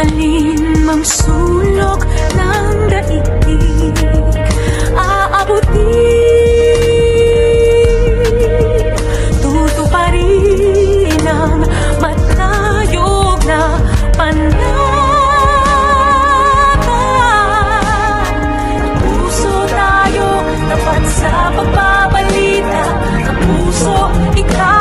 alin mang sulok ng daigdig? Aabutin tutuparin ang matayog na panata puso tayo tapat sa pagbabalita ng puso ikaw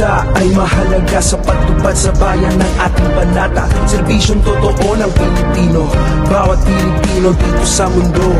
isa ay mahalaga sa pagtupad sa bayan ng ating banata. Serbisyong totoo ng Pilipino Bawat Pilipino dito sa mundo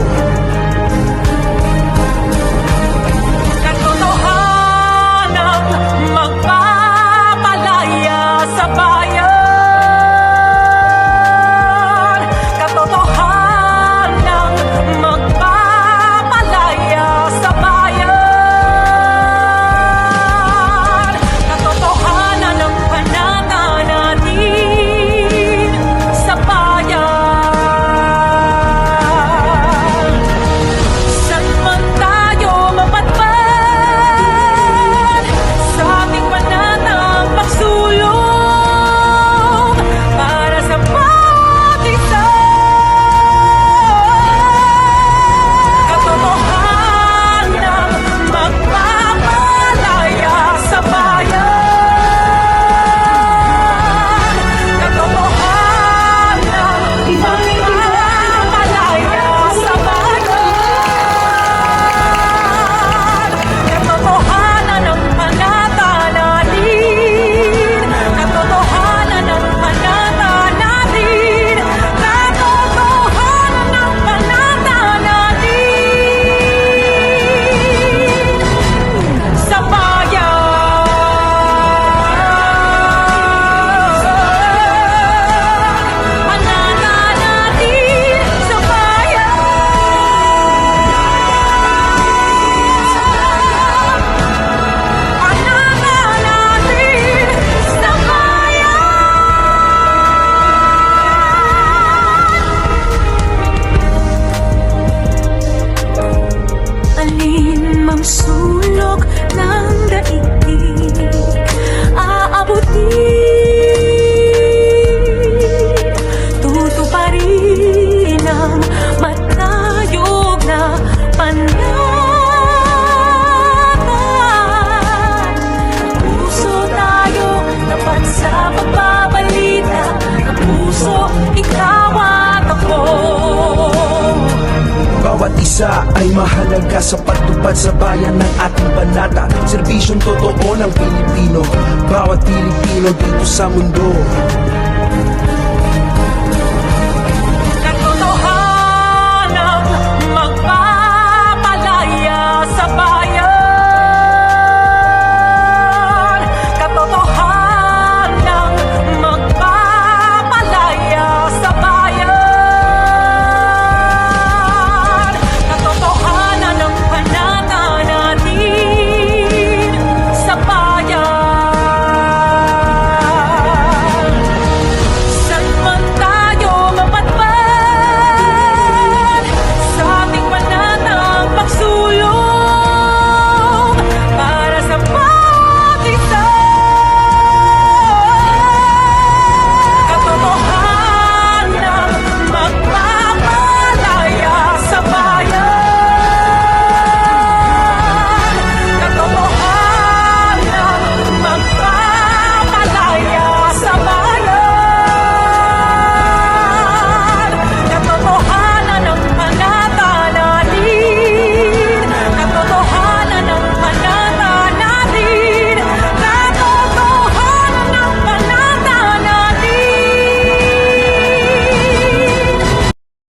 sulok ng daigdig. Aabutin Tutuparin ang matayog na panatan Puso tayo, tapat sa pagbabalita Ng puso, Bawat isa ay mahalaga sa pagtupad sa bayan ng ating banata. Serbisyong totoo ng Pilipino. Bawat Pilipino dito sa mundo